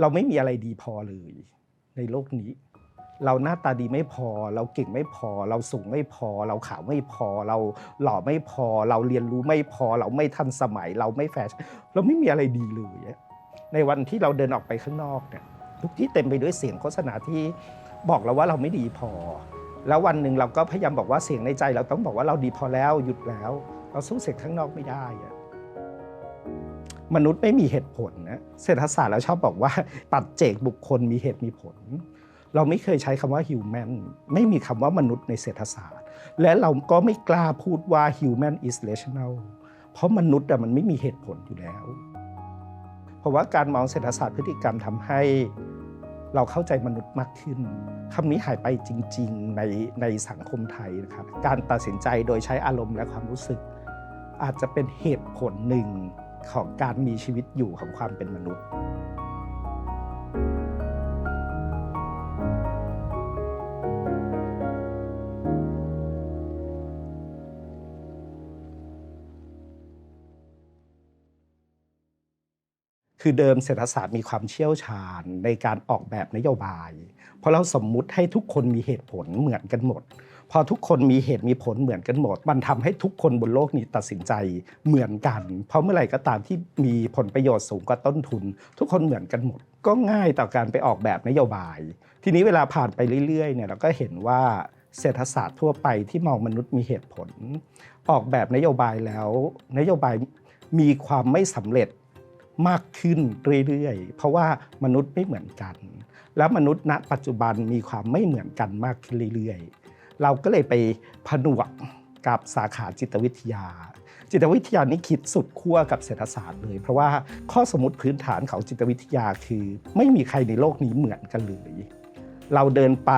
เราไม่มีอะไรดีพอเลย ในโลกนี้ เราหน้าตาดีไม่พอ เราเก่งไม่พอ เราสูงไม่พอ เราขาวไม่พอ เราหล่อไม่พอ เราเรียนรู้ไม่พอ เราไม่ทันสมัย เราไม่แฟชั่นเราไม่มีอะไรดีเลยในวันที่เราเดินออกไปข้างนอกเนี่ยทุกที่เต็มไปด้วยเสียงโฆษณาที่บอกเราว่าเราไม่ดีพอ แล้ววันหนึ่งเราก็พยายามบอกว่าเสียงในใจ เราต้องบอกว่าเราดีพอแล้วหยุดแล้ว เราสู้เสียงข้างนอกไม่ได้อะ มนุษย์ไม่มีเหตุผลนะเศรษฐศาสตร์เราชอบบอกว่า ปัจเจกบุคคลมีเหตุมีผล เราไม่เคยใช้คำว่า human ไม่มีคำว่ามนุษย์ในเศรษฐศาสตร์ และเราก็ไม่กล้าพูดว่า human is rational เพราะมนุษย์อะมันไม่มีเหตุผลอยู่แล้ว เพราะว่าการมองเศรษฐศาสตร์พฤติกรรมทำให้เราเข้าใจมนุษย์มากขึ้นคำนี้หายไปจริง ๆ ในในสังคมไทยนะครับการตัดสินใจโดยใช้อารมณ์และความรู้สึก อาจจะเป็นเหตุผลหนึ่ง ของการมีชีวิตอยู่ของความเป็นมนุษย์คือเดิมเศรษฐศาสตร์มีความเชี่ยวชาญในการออกแบบนโยบาย เพราะเราสมมุติให้ทุกคนมีเหตุผลเหมือนกันหมด พอทุกคนมีเหตุมีผลเหมือนกันหมด มันทำให้ทุกคนบนโลกนี้ตัดสินใจเหมือนกัน เพราะเมื่อไหร่ก็ตามที่มีผลประโยชน์สูงกว่าต้นทุน ทุกคนเหมือนกันหมด ก็ง่ายต่อการไปออกแบบนโยบาย ทีนี้เวลาผ่านไปเรื่อยๆเนี่ยเราก็เห็นว่าเศรษฐศาสตร์ทั่วไปที่มองมนุษย์มีเหตุผล ออกแบบนโยบายแล้ว นโยบายมีความไม่สำเร็จมากขึ้นเรื่อยๆ เพราะว่ามนุษย์ไม่เหมือนกัน แล้วมนุษย์ณปัจจุบันมีความไม่เหมือนกันมากขึ้นเรื่อยๆ เราก็เลยไปผนวกกับสาขาจิตวิทยา จิตวิทยานี้คิดสุดขั้วกับเศรษฐศาสตร์เลย เพราะว่าข้อสมมติพื้นฐานของจิตวิทยาคือ ไม่มีใครในโลกนี้เหมือนกันเลยเราเดินไป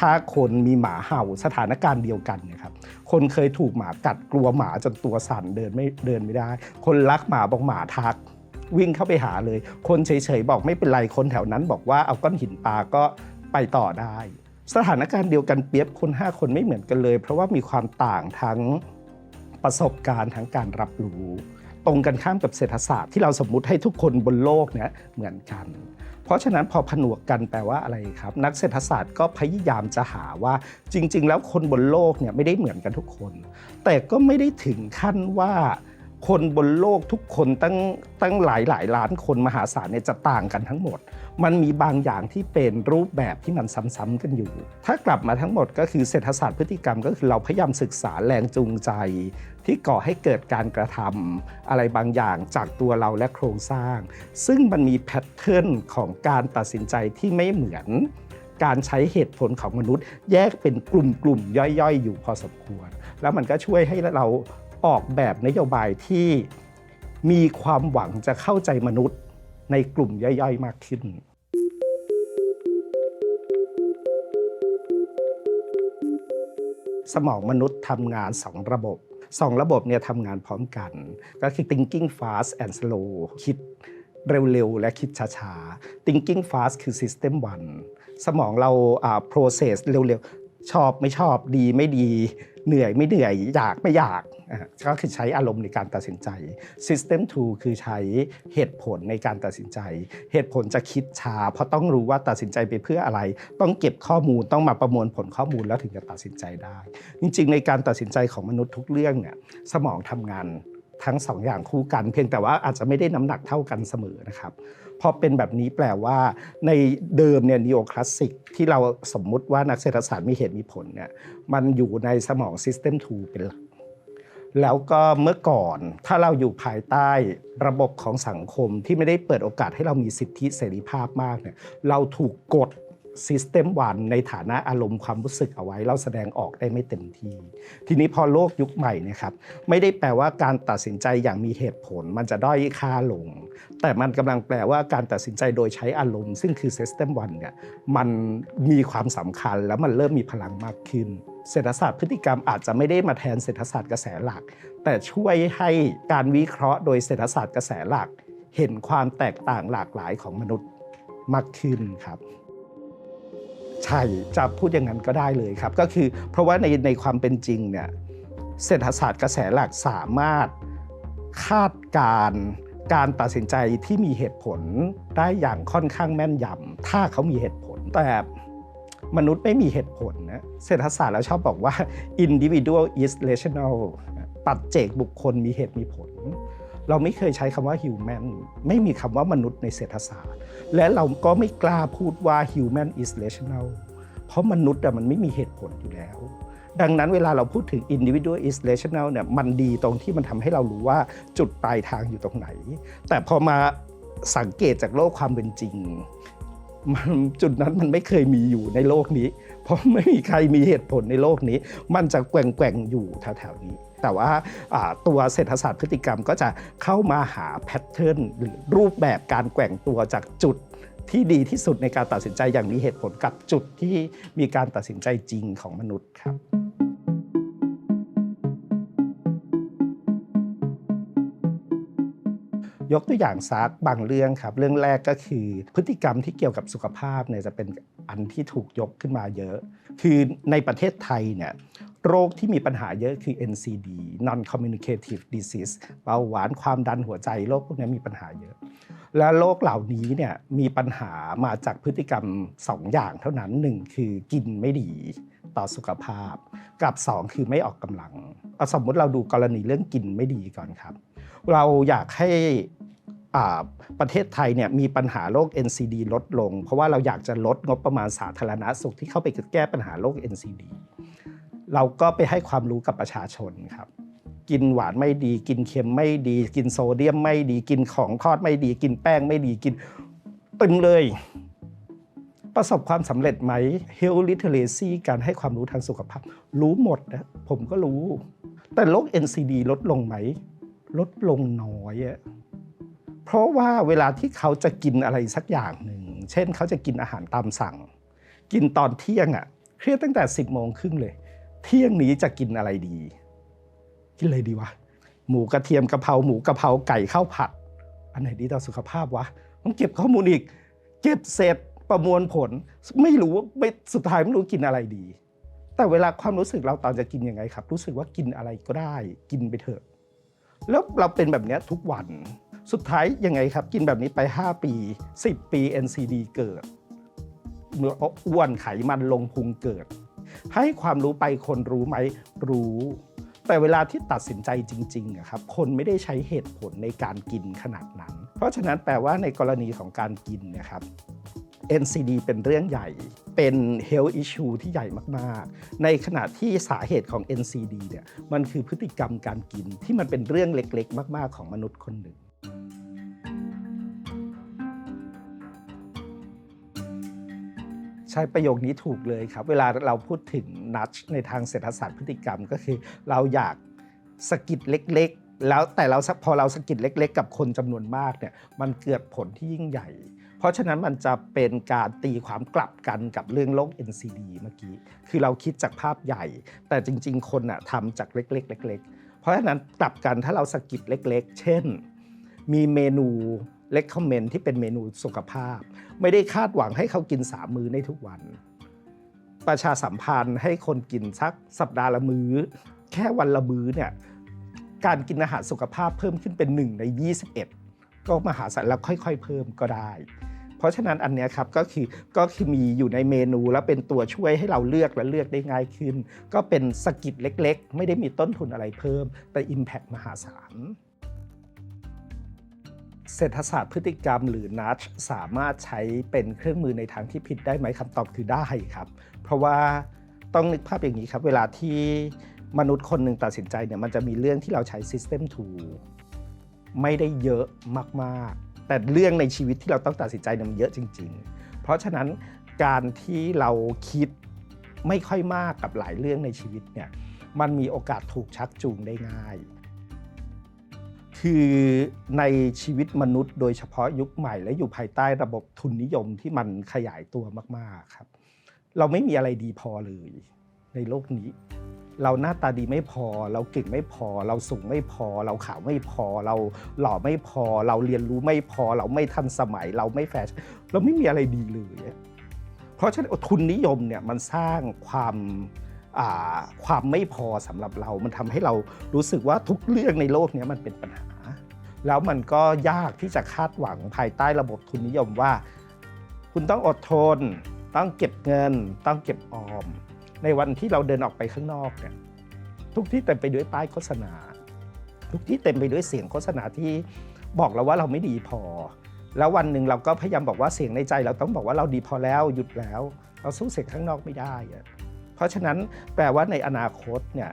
ห้าคนมีหมาเห่าสถานการณ์เดียวกันนี่ยครับ คนเคยถูกหมากัดกลัวหมาจนตัวสั่นเดินไม่เดินไม่ได้ คนรักหมาบอกหมาทัก วิ่งเข้าไปหาเลย คนเฉยๆบอกไม่เป็นไรคนแถวนั้น บอกว่าเอาก้อนหินปาก็ไปต่อได้ สถานการณ์เดียวกันเปรียบคน 5 คนไม่เหมือนกันเลย เพราะว่ามีความต่างทั้งประสบการณ์ทั้งการรับรู้ ตรงกันข้ามกับเศรษฐศาสตร์ที่เราสมมุติให้ทุกคนบนโลกเนี่ยเหมือนกัน เพราะฉะนั้นพอผนวกกันแปลว่าอะไรครับ นักเศรษฐศาสตร์ก็พยายามจะหาว่าจริง ๆ แล้วคนบนโลกเนี่ยไม่ได้เหมือนกันทุกคน แต่ก็ไม่ได้ถึงขั้นว่าคนบนโลกทุกคนตั้งตั้งหลายหลายล้านคนมหาศาลเนี่ยจะต่างกันทั้งหมด มันมีบางอย่างที่เป็นรูปแบบที่มันซ้ำๆกันอยู่ ถ้ากลับมาทั้งหมดก็คือเศรษฐศาสตร์พฤติกรรมก็คือเราพยายามศึกษาแรงจูงใจ ที่ก่อให้เกิดการกระทำอะไรบางอย่างจากตัวเราและโครงสร้าง ซึ่งมันมีแพทเทิร์นของการตัดสินใจที่ไม่เหมือนการใช้เหตุผลของมนุษย์ แยกเป็นกลุ่มๆย่อยๆ อยู่พอสมควร แล้วมันก็ช่วยให้เราออกแบบนโยบายที่มีความหวังจะเข้าใจมนุษย์ในกลุ่มย่อยๆ มากขึ้น สมองมนุษย์ทำงาน 2 ระบบ 2 ระบบเนี่ยทำงานพร้อมกัน ก็คือ thinking fast and slow คิดเร็วๆ และคิดช้าๆ thinking fast คือ system 1 สมองเราอ่า process เร็วๆ ชอบไม่ชอบดีไม่ดี เหนื่อยไม่เหนื่อยอยากไม่อยาก ก็คือใช้อารมณ์ในการตัดสินใจ System 2 คือใช้เหตุผลในการตัดสินใจ เหตุผลจะคิดช้า เพราะต้องรู้ว่าตัดสินใจไปเพื่ออะไร ต้องเก็บข้อมูลต้องมาประมวลผลข้อมูลแล้วถึงจะตัดสินใจได้ จริง ๆ ในการตัดสินใจของมนุษย์ทุกเรื่องเนี่ยสมองทำงานทั้งสองอย่างคู่กัน เพียงแต่ว่าอาจจะไม่ได้น้ำหนักเท่ากันเสมอนะครับพอเป็นแบบนี้แปลว่าในเดิมเนี่ยนิโอคลาสสิกที่เราสมมุติว่านักเศรษฐศาสตร์มีเหตุมีผลเนี่ยมันอยู่ในสมอง System 2 เป็นหลัก แล้วก็เมื่อก่อนถ้าเราอยู่ภายใต้ระบบของสังคมที่ไม่ได้เปิดโอกาสให้เรามีสิทธิเสรีภาพมากเนี่ยเราถูกกด System วันในฐานะอารมณ์ความรู้สึกเอาไว้ เราแสดงออกได้ไม่เต็มที่ ทีนี้พอโลกยุคใหม่นะครับ ไม่ได้แปลว่าการตัดสินใจอย่างมีเหตุผล มันจะด้อยค่าลง แต่มันกำลังแปลว่าการตัดสินใจโดยใช้อารมณ์ ซึ่งคือ System 1เนี่ยมันมีความสำคัญแล้วมันเริ่มมีพลังมากขึ้น เศรษฐศาสตร์พฤติกรรมอาจจะไม่ได้มาแทนเศรษฐศาสตร์กระแสหลัก แต่ช่วยให้การวิเคราะห์โดยเศรษฐศาสตร์กระแสหลัก เห็นความแตกต่างหลากหลายของมนุษย์มากขึ้นครับ ใช่จะพูดอย่างนั้นก็ได้เลยครับ ก็คือเพราะว่าในในความเป็นจริงเนี่ยเศรษฐศาสตร์กระแสหลักสามารถคาดการการตัดสินใจที่มีเหตุผลได้อย่างค่อนข้างแม่นยำถ้าเขามีเหตุผลแต่มนุษย์ไม่มีเหตุผลนะเศรษฐศาสตร์เราชอบบอกว่า individual is rational ปัจเจกบุคคลมีเหตุมีผล เราไม่เคยใช้คำว่า human ไม่มีคำว่ามนุษย์ในเศรษฐศาสตร์ และเราก็ไม่กล้าพูดว่า human is rational เพราะมนุษย์มันไม่มีเหตุผลอยู่แล้ว ดังนั้นเวลาเราพูดถึง individual is rational เนี่ยมันดีตรงที่มันทำให้เรารู้ว่าจุดปลายทางอยู่ตรงไหน แต่พอมาสังเกตจากโลกความเป็นจริงมันจุดนั้นมันไม่เคยมีอยู่ในโลกนี้ เพราะไม่มีใครมีเหตุผลในโลกนี้ มันจะแกว่งๆอยู่แถวๆนี้ แต่ว่าตัวเศรษฐศาสตร์พฤติกรรมก็จะเข้ามาหาแพทเทิร์นหรือรูปแบบการแกว่งตัวจากจุดที่ดีที่สุดในการตัดสินใจอย่างมีเหตุผลกับจุดที่มีการตัดสินใจจริงของมนุษย์ครับยกตัวอย่างซักบางเรื่องครับ เรื่องแรกก็คือพฤติกรรมที่เกี่ยวกับสุขภาพเนี่ยจะเป็นอันที่ถูกยกขึ้นมาเยอะ คือในประเทศไทยเนี่ย โรคที่มีปัญหาเยอะคือ NCD non communicative disease เบาหวานความดันหัวใจโรคพวกนี้มีปัญหาเยอะ และโรคเหล่านี้เนี่ยมีปัญหามาจากพฤติกรรม 2 อย่างเท่านั้นหนึ่งคือกินไม่ดีต่อสุขภาพ กับ 2 คือไม่ออกกำลัง สมมติเราดูกรณีเรื่องกินไม่ดีก่อนครับ เราอยากให้ประเทศไทยเนี่ยมีปัญหาโรค NCD ลดลง เพราะว่าเราอยากจะลดงบประมาณสาธารณสุขที่เข้าไปแก้ปัญหาโรค NCD เราก็ไปให้ความรู้กับประชาชนครับ กินหวานไม่ดี กินเค็มไม่ดี กินโซเดียมไม่ดี กินของทอดไม่ดี กินแป้งไม่ดีกินเต็มเลย ประสบความสำเร็จไหม Health Literacy การให้ความรู้ทางสุขภาพ รู้หมดนะผมก็รู้ แต่โรค NCD ลดลงไหม ลดลงน้อยอะเพราะว่าเวลาที่เขาจะกินอะไรสักอย่างหนึ่ง เช่นเขาจะกินอาหารตามสั่ง กินตอนเที่ยงอะ่ะเครียดตั้งแต่ 10บโมงครึ่งเลย เที่ยงนี้จะกินอะไรดีกินอะไรดีวะหมูกระเทียมกะเพราหมูกะเพราไก่ข้าวผัด อันไหนดีต่อสุขภาพวะต้องเก็บข้อมูลอีก เก็บเสร็จประมวลผล ไม่รู้ว่าสุดท้ายไม่รู้กินอะไรดี แต่เวลาความรู้สึกเราตอนจะกินยังไงครับ รู้สึกว่ากินอะไรก็ได้ กินไปเถอะ แล้วเราเป็นแบบนี้ทุกวันสุดท้ายยังไงครับ กินแบบนี้ไป 5 ปี 10 ปี NCD เกิดเมื่ออ้วนไขมันลงพุงเกิด ให้ความรู้ไปคนรู้ไหมรู้ แต่เวลาที่ตัดสินใจจริงๆครับคนไม่ได้ใช้เหตุผลในการกินขนาดนั้น เพราะฉะนั้นแปลว่าในกรณีของการกินนะครับ NCD เป็นเรื่องใหญ่ เป็น health issue ที่ใหญ่มาก ๆ ในขณะที่สาเหตุของ NCD เนี่ย มันคือพฤติกรรมการกินที่มันเป็นเรื่องเล็ก ๆ มาก ๆ ของมนุษย์คนหนึ่ง ใช้ประโยคนี้ถูกเลยครับ เวลาเราพูดถึงนัดในทางเศรษฐศาสตร์พฤติกรรมก็คือ เราอยากสกิดเล็ก ๆ แล้วแต่เราพอเราสกิดเล็ก ๆ กับคนจำนวนมากเนี่ยมันเกิดผลที่ยิ่งใหญ่ เพราะฉะนั้นมันจะเป็นการตีความกลับกันกับเรื่องโรค NCD เมื่อกี้ คือเราคิดจากภาพใหญ่ แต่จริง ๆ คนอะทำจากเล็ก ๆ เล็ก ๆ เพราะฉะนั้นกลับกันถ้าเราสกิดเล็ก ๆ เช่น มีเมนู เล็กคอมเมนที่เป็นเมนูสุขภาพ ไม่ได้คาดหวังให้เขากินสามมื้อในทุกวัน ประชาสัมพันธ์ให้คนกินสักสัปดาห์ละมื้อ แค่วันละมื้อเนี่ยการกินอาหารสุขภาพเพิ่มขึ้นเป็น 1 ใน 21 ก็มหาศาลแล้วค่อย ๆ เพิ่มก็ได้ เพราะฉะนั้นอันนี้ครับก็คือก็คือมีอยู่ในเมนูแล้วเป็นตัวช่วยให้เราเลือกและเลือกได้ง่ายขึ้น ก็เป็นสกิดเล็ก ๆ ไม่ได้มีต้นทุนอะไรเพิ่ม แต่ Impact มหาศาล เศรษฐศาสตร์พฤติกรรมหรือนัชสามารถใช้เป็นเครื่องมือในทางที่ผิดได้ไหมคำตอบคือได้ครับ เพราะว่าต้องนึกภาพอย่างนี้ครับ เวลาที่มนุษย์คนหนึ่งตัดสินใจเนี่ยมันจะมีเรื่องที่เราใช้ System Tool ไม่ได้เยอะมากๆ แต่เรื่องในชีวิตที่เราต้องตัดสินใจเนี่ยมันเยอะจริง ๆ เพราะฉะนั้นการที่เราคิดไม่ค่อยมากกับหลายเรื่องในชีวิตเนี่ยมันมีโอกาสถูกชักจูงได้ง่าย คือในชีวิตมนุษย์โดยเฉพาะยุคใหม่ และอยู่ภายใต้ระบบทุนนิยมที่มันขยายตัวมากๆครับ เราไม่มีอะไรดีพอเลย ในโลกนี้ เราหน้าตาดีไม่พอ เราเก่งไม่พอ เราสูงไม่พอ เราขาวไม่พอ เราหล่อไม่พอ เราเรียนรู้ไม่พอ เราไม่ทันสมัย เราไม่แฟชั่นเราไม่มีอะไรดีเลย เพราะฉะนั้นทุนนิยมเนี่ยมันสร้างความความไม่พอสำหรับเรา มันทำให้เรารู้สึกว่าทุกเรื่องในโลกนี้มันเป็นปัญหา แล้วมันก็ยากที่จะคาดหวังภายใต้ระบบทุนนิยมว่า คุณต้องอดทน ต้องเก็บเงิน ต้องเก็บออม ในวันที่เราเดินออกไปข้างนอกเนี่ยทุกที่เต็มไปด้วยป้ายโฆษณา ทุกที่เต็มไปด้วยเสียงโฆษณาที่บอกเราว่าเราไม่ดีพอ แล้ววันหนึ่งเราก็พยายามบอกว่าเสียงในใจ เราต้องบอกว่าเราดีพอแล้วหยุดแล้ว เราสู้เสียงข้างนอกไม่ได้ เพราะฉะนั้นแปลว่าในอนาคตเนี่ย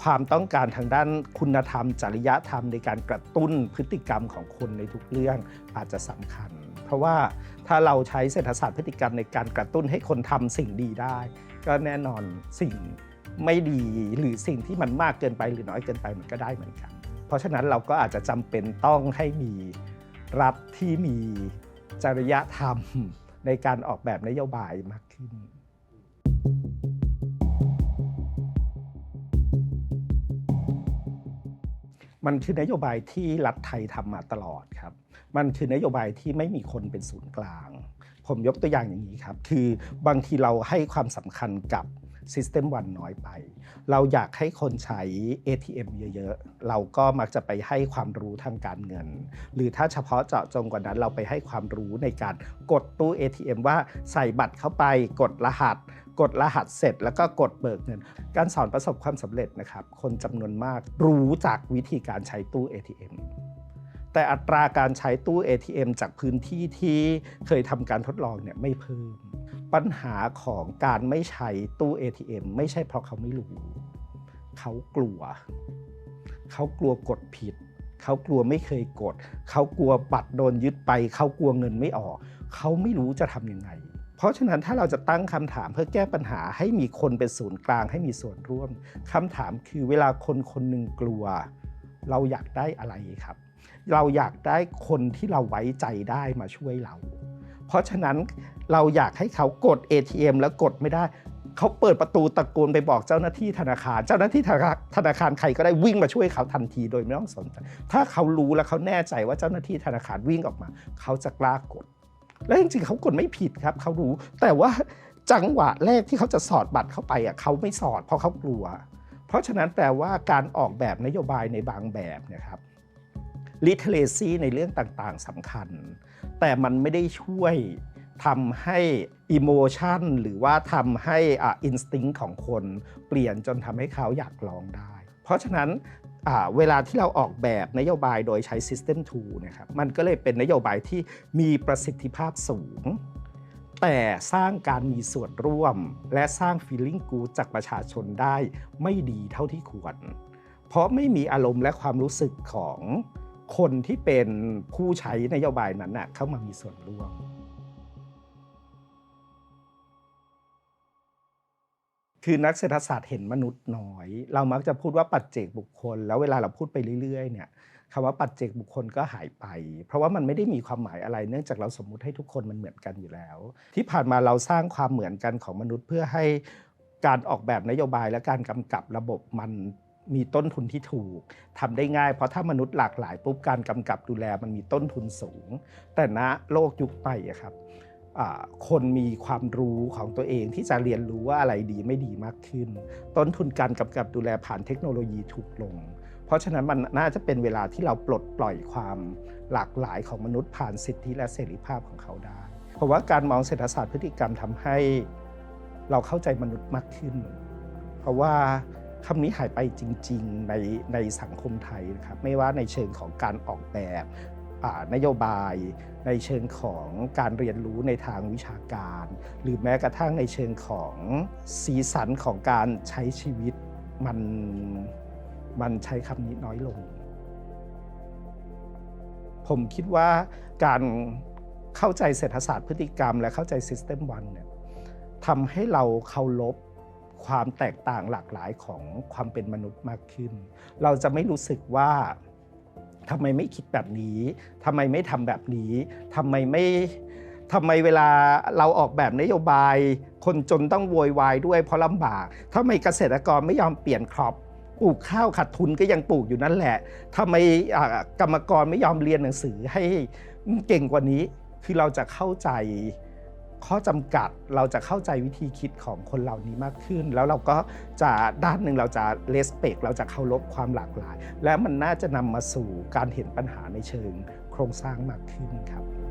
ความต้องการทางด้านคุณธรรม จริยธรรมในการกระตุ้นพฤติกรรมของคนในทุกเรื่องอาจจะสำคัญ เพราะว่าถ้าเราใช้เศรษฐศาสตร์พฤติกรรมในการกระตุ้นให้คนทำสิ่งดีได้ ก็แน่นอนสิ่งไม่ดีหรือสิ่งที่มันมากเกินไปหรือน้อยเกินไปมันก็ได้เหมือนกัน เพราะฉะนั้นเราก็อาจจะจำเป็นต้องให้มีรัฐที่มีจริยธรรมในการออกแบบนโยบายมากขึ้น มันคือนโยบายที่รัฐไทยทำมาตลอดครับ มันคือนโยบายที่ไม่มีคนเป็นศูนย์กลาง ผมยกตัวอย่างอย่างนี้ครับ คือบางทีเราให้ความสำคัญกับ System วันน้อยไป เราอยากให้คนใช้ ATM เยอะๆ เราก็มักจะไปให้ความรู้ทางการเงิน หรือถ้าเฉพาะเจาะจงกว่านั้นเราไปให้ความรู้ในการกดตู้ ATM ว่าใส่บัตรเข้าไปกดรหัส กดรหัสเสร็จแล้วก็กดเบิกเงิน การสอนประสบความสำเร็จนะครับ คนจำนวนมากรู้จากวิธีการใช้ตู้ ATM แต่อัตราการใช้ตู้ ATM จากพื้นที่ที่เคยทำการทดลองเนี่ยไม่เพิ่ม ปัญหาของการไม่ใช้ตู้ ATM ไม่ใช่เพราะเขาไม่รู้ เขากลัว เขากลัวกดผิด เขากลัวไม่เคยกด เขากลัวบัตรโดนยึดไป เขากลัวเงินไม่ออก เขาไม่รู้จะทำยังไง เพราะฉะนั้นถ้าเราจะตั้งคำถามเพื่อแก้ปัญหาให้มีคนเป็นศูนย์กลางให้มีส่วนร่วมคำถามคือเวลาคนคนหนึ่งกลัว เราอยากได้อะไรครับ เราอยากได้คนที่เราไว้ใจได้มาช่วยเรา เพราะฉะนั้น เราอยากให้เขากด ATM แล้วกดไม่ได้เขาเปิดประตูตะโกนไปบอกเจ้าหน้าที่ธนาคาร เจ้าหน้าที่ธนาคารใครก็ได้วิ่งมาช่วยเขาทันทีโดยไม่ต้องสนใจถ้าเขารู้แล้วเขาแน่ใจว่าเจ้าหน้าที่ธนาคารวิ่งออกมา เขาจะกล้ากด และจริงๆเขากดไม่ผิดครับเขารู้ แต่ว่าจังหวะแรกที่เขาจะสอดบัตรเข้าไปอะเขาไม่สอดเพราะเขากลัว เพราะฉะนั้นแปลว่าการออกแบบนโยบายในบางแบบเนะครับ literacy ในเรื่องต่างๆสำคัญ แต่มันไม่ได้ช่วย ทำให้ emotion หรือว่าทำให้อ่า instinct ของคนเปลี่ยนจนทำให้เขาอยากลองได้ เพราะฉะนั้นเวลาที่เราออกแบบนโยบายโดยใช้ System 2นะครับมันก็เลยเป็นนโยบายที่มีประสิทธิภาพสูง แต่สร้างการมีส่วนร่วม และสร้าง feeling good จากประชาชนได้ไม่ดีเท่าที่ควร เพราะไม่มีอารมณ์และความรู้สึกของคนที่เป็นผู้ใช้นโยบายนั้นนะเข้ามามีส่วนร่วม คือนักเศรษฐศาสตร์เห็นมนุษย์น้อย เรามักจะพูดว่าปัจเจกบุคคล แล้วเวลาเราพูดไปเรื่อยๆเนี่ยคำว่าปัจเจกบุคคลก็หายไป เพราะว่ามันไม่ได้มีความหมายอะไร เนื่องจากเราสมมุติให้ทุกคนมันเหมือนกันอยู่แล้ว ที่ผ่านมาเราสร้างความเหมือนกันของมนุษย์เพื่อให้การออกแบบนโยบายและการกำกับระบบมันมีต้นทุนที่ถูกทำได้ง่าย เพราะถ้ามนุษย์หลากหลายปุ๊บการกำกับดูแลมันมีต้นทุนสูง แต่ณโลกยุคใหม่ครับ คนมีความรู้ของตัวเองที่จะเรียนรู้ว่าอะไรดีไม่ดีมากขึ้น ต้นทุนการกำกับดูแลผ่านเทคโนโลยีถูกลง เพราะฉะนั้นมันน่าจะเป็นเวลาที่เราปลดปล่อยความหลากหลายของมนุษย์ผ่านสิทธิและเสรีภาพของเขาได้เพราะว่าการมองเศรษฐศาสตร์พฤติกรรมทำให้เราเข้าใจมนุษย์มากขึ้น เพราะว่าคำนี้หายไปจริง ๆ ในในสังคมไทยนะครับไม่ว่าในเชิงของการออกแบบ นโยบายในเชิงของการเรียนรู้ในทางวิชาการ หรือแม้กระทั่งในเชิงของสีสันของการใช้ชีวิตมันมันใช้คำนี้น้อยลง ผมคิดว่าการเข้าใจเศรษฐศาสตร์พฤติกรรม และเข้าใจ System 1เนี่ยทำให้เราเคารพความแตกต่างหลากหลายของความเป็นมนุษย์มากขึ้น เราจะไม่รู้สึกว่า ทำไมไม่คิดแบบนี้ทำไมไม่ทำแบบนี้ทำไมไม่ทำไมเวลาเราออกแบบนโยบาย คนจนต้องโวยวายด้วยเพราะลำบากทำไมเกษตรกรไม่ยอมเปลี่ยนครอปปลูกข้าวขาดทุนก็ยังปลูกอยู่นั่นแหละทำไมกรรมกรไม่ยอมเรียนหนังสือให้เก่งกว่านี้ คือเราจะเข้าใจ ข้อจำกัดเราจะเข้าใจวิธีคิดของคนเหล่านี้มากขึ้น แล้วเราก็จะด้านหนึ่งเราจะเลสเปกเราจะเคารพความหลากหลาย และมันน่าจะนำมาสู่การเห็นปัญหาในเชิงโครงสร้างมากขึ้นครับ